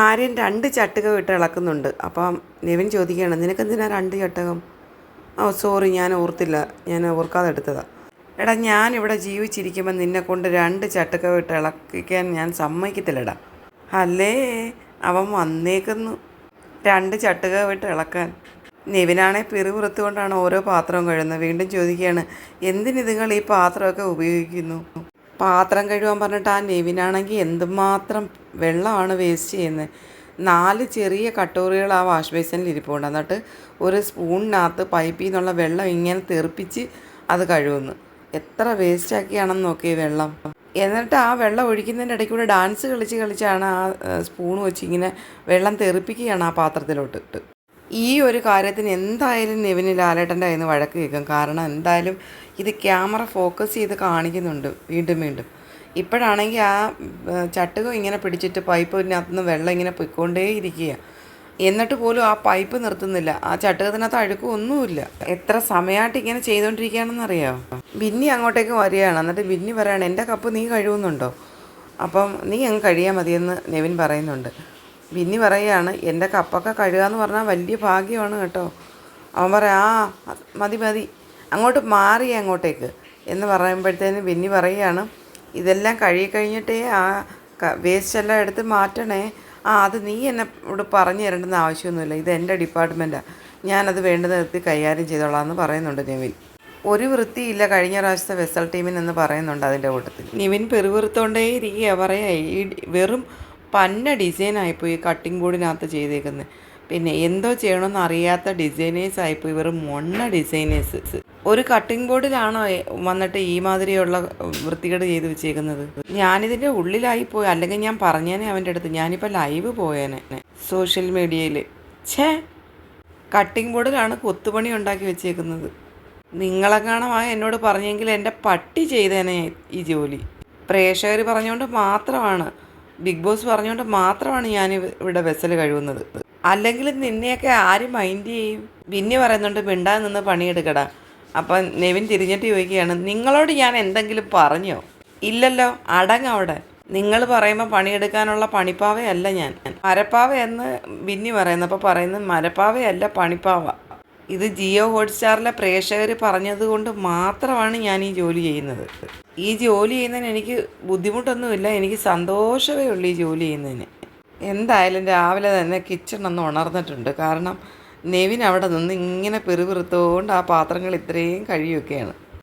ആര്യൻ രണ്ട് ചട്ടുകം ഇട്ട് ഇളക്കുന്നുണ്ട്. അപ്പം നിവിൻ ചോദിക്കുകയാണ് നിനക്കെന്തിനാ രണ്ട് ചട്ടകം? ഓ സോറി ഞാൻ ഓർത്തില്ല. ഞാൻ ഓർക്കാതെ എടുത്തതാണ് എടാ ഞാനിവിടെ ജീവിച്ചിരിക്കുമ്പോൾ നിന്നെ കൊണ്ട് രണ്ട് ചട്ടുകം വിട്ട് ഇളക്കിക്കാൻ ഞാൻ സമ്മതിക്കത്തില്ലടാ. അല്ലേ? അവൻ വന്നേക്കുന്നു. രണ്ട് ചട്ടുകം വിട്ട് ഇളക്കാൻ. നിവിനാണെ പിറുപുറത്തുകൊണ്ടാണ് ഓരോ പാത്രവും കഴുകുന്നത്. വീണ്ടും ചോദിക്കുകയാണ് എന്തിന് നിങ്ങൾ ഈ പാത്രമൊക്കെ ഉപയോഗിക്കുന്നു? പാത്രം കഴുകാൻ പറഞ്ഞിട്ട് ആ നെവിനാണെങ്കിൽ എന്തുമാത്രം വെള്ളമാണ് വേസ്റ്റ് ചെയ്യുന്നത്. നാല് ചെറിയ കട്ടോറികൾ ആ വാഷ് ബേസിനിൽ ഇരിപ്പുണ്ട്. എന്നിട്ട് ഒരു സ്പൂണിനകത്ത് പൈപ്പിൽ നിന്നുള്ള വെള്ളം ഇങ്ങനെ തെറിപ്പിച്ച് അത് കഴുകുന്നു. എത്ര വേസ്റ്റാക്കിയാണെന്ന് നോക്കി വെള്ളം. എന്നിട്ട് ആ വെള്ളം ഒഴിക്കുന്നതിന്റെ ഇടയ്ക്ക് കൂടെ ഡാൻസ് കളിച്ച് കളിച്ചാണ് ആ സ്പൂൺ വെച്ച് ഇങ്ങനെ വെള്ളം തെറിപ്പിക്കുകയാണ് ആ പാത്രത്തിലോട്ട് ഇട്ട്. ഈ ഒരു കാര്യത്തിന് എന്തായാലും നെവിന് ലാലേട്ടന്റെ കയ്യിൽ നിന്ന് വഴക്ക് കേൾക്കും. കാരണം എന്തായാലും ഇത് ക്യാമറ ഫോക്കസ് ചെയ്ത് കാണിക്കുന്നുണ്ട് വീണ്ടും വീണ്ടും. ഇപ്പോഴാണെങ്കിൽ ആ ചട്ടുകം ഇങ്ങനെ പിടിച്ചിട്ട് പൈപ്പിനകത്ത് നിന്ന് വെള്ളം ഇങ്ങനെ പൊയ്ക്കൊണ്ടേ ഇരിക്കുക എന്നിട്ട് പോലും ആ പൈപ്പ് നിർത്തുന്നില്ല. ആ ചട്ടുകത്തിനകത്ത് അഴുക്കൊന്നുമില്ല എത്ര സമയമായിട്ട് ഇങ്ങനെ ചെയ്തുകൊണ്ടിരിക്കുകയാണെന്നറിയാമോ ബിന്നി അങ്ങോട്ടേക്ക് വരികയാണ്. എന്നിട്ട് ബിന്നി പറയാണ് എന്റെ കപ്പ് നീ കഴുകുന്നുണ്ടോ? അപ്പം നീ അങ്ങ് കഴിയാൽ മതിയെന്ന് നെവിൻ പറയുന്നുണ്ട്. ബിന്നി പറയുകയാണ് എന്റെ കപ്പൊക്കെ കഴുകുക എന്ന് പറഞ്ഞാൽ വലിയ ഭാഗ്യമാണ് കേട്ടോ. അവൻ പറയാം ആ മതി മതി. അങ്ങോട്ട് മാറി അങ്ങോട്ടേക്ക്. എന്ന് പറയുമ്പോഴത്തേന് ബിന്നി പറയുകയാണ് ഇതെല്ലാം കഴുകിക്കഴിഞ്ഞിട്ടേ ആ വേസ്റ്റ് എല്ലാം എടുത്ത് മാറ്റണേ. ആ അത് നീ എന്നെ ഇവിടെ പറഞ്ഞു തരേണ്ടെന്ന് ആവശ്യമൊന്നുമില്ല. ഇത് എന്റെ ഡിപ്പാർട്ട്മെന്റാണ് ഞാനത് വേണ്ടുന്ന നിർത്തി കൈകാര്യം ചെയ്തോളാം എന്ന് പറയുന്നുണ്ട് നിവിൻ. ഒരു വൃത്തിയില്ല കഴിഞ്ഞ പ്രാവശ്യത്തെ വെസൽ ടീമിനെന്ന് പറയുന്നുണ്ട് അതിന്റെ കൂട്ടത്തിൽ നിവിൻ പെറുവിറുത്തോണ്ടേ ഇരിക്കുക പറയാ ഈ വെറും പന്ന ഡിസൈനായിപ്പോയി കട്ടിംഗ് ബോർഡിനകത്ത് ചെയ്തേക്കുന്നത് പിന്നെ എന്തോ ചെയ്യണമെന്ന് അറിയാത്ത ഡിസൈനേഴ്സ് ആയിപ്പോയി ഇവർ മൊണ്ണ ഡിസൈനേഴ്സ്. ഒരു കട്ടിംഗ് ബോർഡിലാണോ വന്നിട്ട് ഈ മാതിരിയുള്ള വൃത്തികേട് ചെയ്ത് വെച്ചേക്കുന്നത്? ഞാനിതിന്റെ ഉള്ളിലായി പോയി അല്ലെങ്കിൽ ഞാൻ പറഞ്ഞേനെ അവന്റെ അടുത്ത്. ഞാനിപ്പോൾ ലൈവ് പോയേനെ സോഷ്യൽ മീഡിയയിൽ ഛേ! കട്ടിംഗ് ബോർഡിലാണ് കൊത്തുപണി ഉണ്ടാക്കി വെച്ചേക്കുന്നത്. നിങ്ങളെങ്ങാണമായ എന്നോട് പറഞ്ഞെങ്കിൽ എന്റെ പട്ടി ചെയ്തേനെ ഈ ജോലി. പ്രേക്ഷകർ പറഞ്ഞുകൊണ്ട് മാത്രമാണ് ബിഗ് ബോസ് പറഞ്ഞുകൊണ്ട് മാത്രമാണ് ഞാൻ ഇവിടെ വെസൽ കഴിവുന്നത് അല്ലെങ്കിൽ നിന്നെയൊക്കെ ആര് മൈൻഡ് ചെയ്യും? പിന്നെ പറയുന്നുണ്ട് മിണ്ടാതെ നിന്ന് പണിയെടുക്കടാ. അപ്പം നെവിൻ തിരിഞ്ഞിട്ട് ചോദിക്കുകയാണ് നിങ്ങളോട് ഞാൻ എന്തെങ്കിലും പറഞ്ഞോ? ഇല്ലല്ലോ അടങ്ങവിടെ നിങ്ങൾ പറയുമ്പോൾ പണിയെടുക്കാനുള്ള പണിപ്പാവയല്ല ഞാൻ. മരപ്പാവ എന്ന് ബിന്നി പറയുന്നു. അപ്പോൾ പറയുന്നത് മരപ്പാവയല്ല പണിപ്പാവ. ഇത് ജിയോ ഹോട്ട്സ്റ്റാറിലെ പ്രേക്ഷകർ പറഞ്ഞത് കൊണ്ട് മാത്രമാണ് ഞാൻ ഈ ജോലി ചെയ്യുന്നത്. ഈ ജോലി ചെയ്യുന്നതിന് എനിക്ക് ബുദ്ധിമുട്ടൊന്നുമില്ല. എനിക്ക് സന്തോഷമേ ഉള്ളൂ ഈ ജോലി ചെയ്യുന്നതിന്. എന്തായാലും രാവിലെ തന്നെ കിച്ചൺ ഒന്ന് ഉണർന്നിട്ടുണ്ട്. കാരണം നെവിൻ അവിടെ നിന്ന് ഇങ്ങനെ പെറുപിറുത്തോണ്ട് ആ പാത്രങ്ങൾ ഇത്രയും കഴിയുമൊക്കെയാണ്